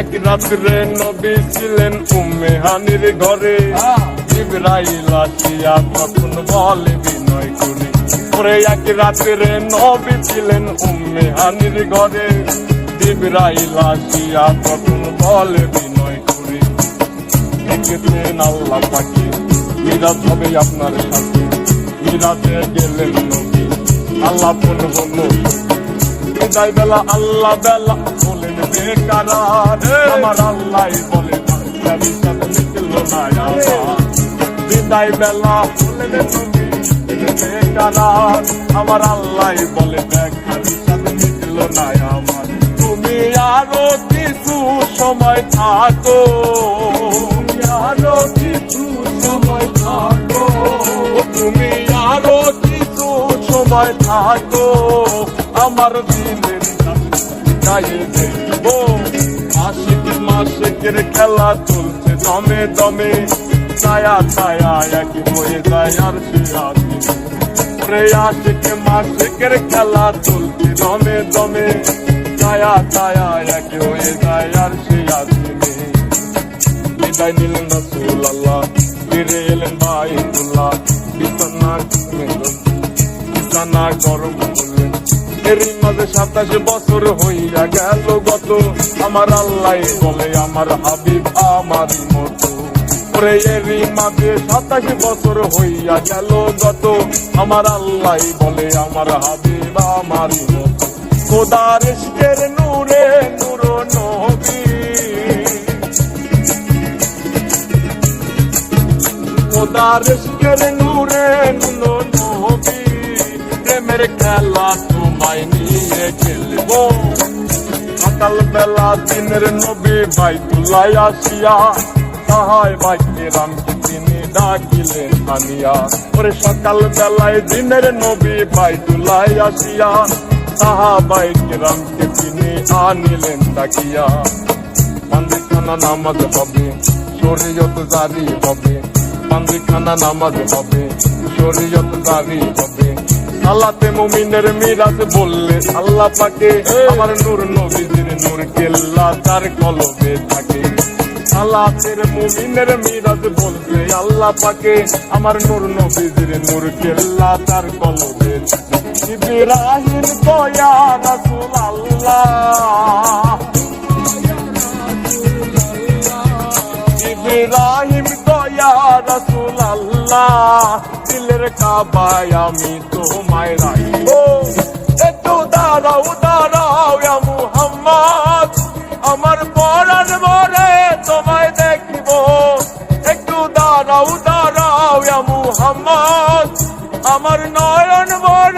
এক রাত্রে নবী ছিলেন উম্মে হানির ঘরে। ইব্রাহিল আসিয়া তখন বলে বিনয় করে পরে এক রাত্রে নবী ছিলেন উম্মে হানির ঘরে। ইব্রাহিল আসিয়া তখন বলে বিনয় করে, দেখেছেন আল্লাহ পাখি মিরাজ হবে আপনার সাথে মিরাজে গেলেন নবী, আল্লাহ ফোন হলো বিদায় বেলা আল্লাহ বেলা বলেন বেকারা আমার আল্লাহ বলে বিদায় বেলা বলেন তুমি বেকারা আমার আল্লাহ বলে সাথে মিটল না আমার। তুমি আরও কিছু সময় থাকো। আরও কিছু সময় থাকো। তুমি আরও কিছু সময় থাকো। আমার দিনের আশিক মাসিকের খেলা চলছে দমে দমে। ছায়া ছায়া, একই হয়ে যায় আর সে মাসিকের খেলা চলছে দমে দমে। ছায়া ছায়া, একই হয়ে যায় আর সে আসি বিদায় নিলেন রসুল আল্লাহ ফিরে এলেন বাইতুল্লাহ। বিছানা গরম এরই মাঝে সাতাশ বছর হইয়া গেল গত। আমার আল্লাহ বলে, আমার হাবিব আমারই মতো। ওরে এরই মাঝে সাতাশ বছর হইয়া গেল গত। আমার আল্লাহ বলে, আমার হাবিব আমারই মতো। খোদার ইশকের নূরে নূর নবী। খোদার ইশকের নূরে নুনো নবী। প্রেমের খেলা তোমায় নিয়ে খেলব। সকাল বেলা দিনের নবী বাইতুল্লাহ আসিয়া, তাহাই বাইকে রামকে তিনি ডাকিলেন আনিয়া। ওরে সকাল বেলায় দিনের নবী বাইতুল্লাহ আসিয়া, তাহা বাইকে রামকে তিনি আনিলেন ডাকিয়া। পান্দিখানা নামাজ হবে, শরীয়ত জারি হবে। পান্দিখানা নামাজ হবে, শরীয়ত জারি হবে। আল্লাহতে মুমিনের মিরাজ বললে আল্লাহ পাকে। আমার নূর নবীজির নূর কেল্লা তার কলবে থাকে। আল্লাহের মুমিনের মিরাজ বলছে আল্লাহ পাকে। আমার নূর নবীজির নূর কেল্লা তার কলবে থাকে। ইব্রাহিম দয়া রাসূল আল্লাহ। ইব্রাহিম দয়া রসুল কাবায়, আমি তোমায় একটু দাঁড়াও দাঁড়াও মুহাম্মদ। আমার পরাণ মরে তোমায় দেখব। একটু দাঁড়াও দাঁড়াও মুহাম্মদ। আমার নয়ন মরে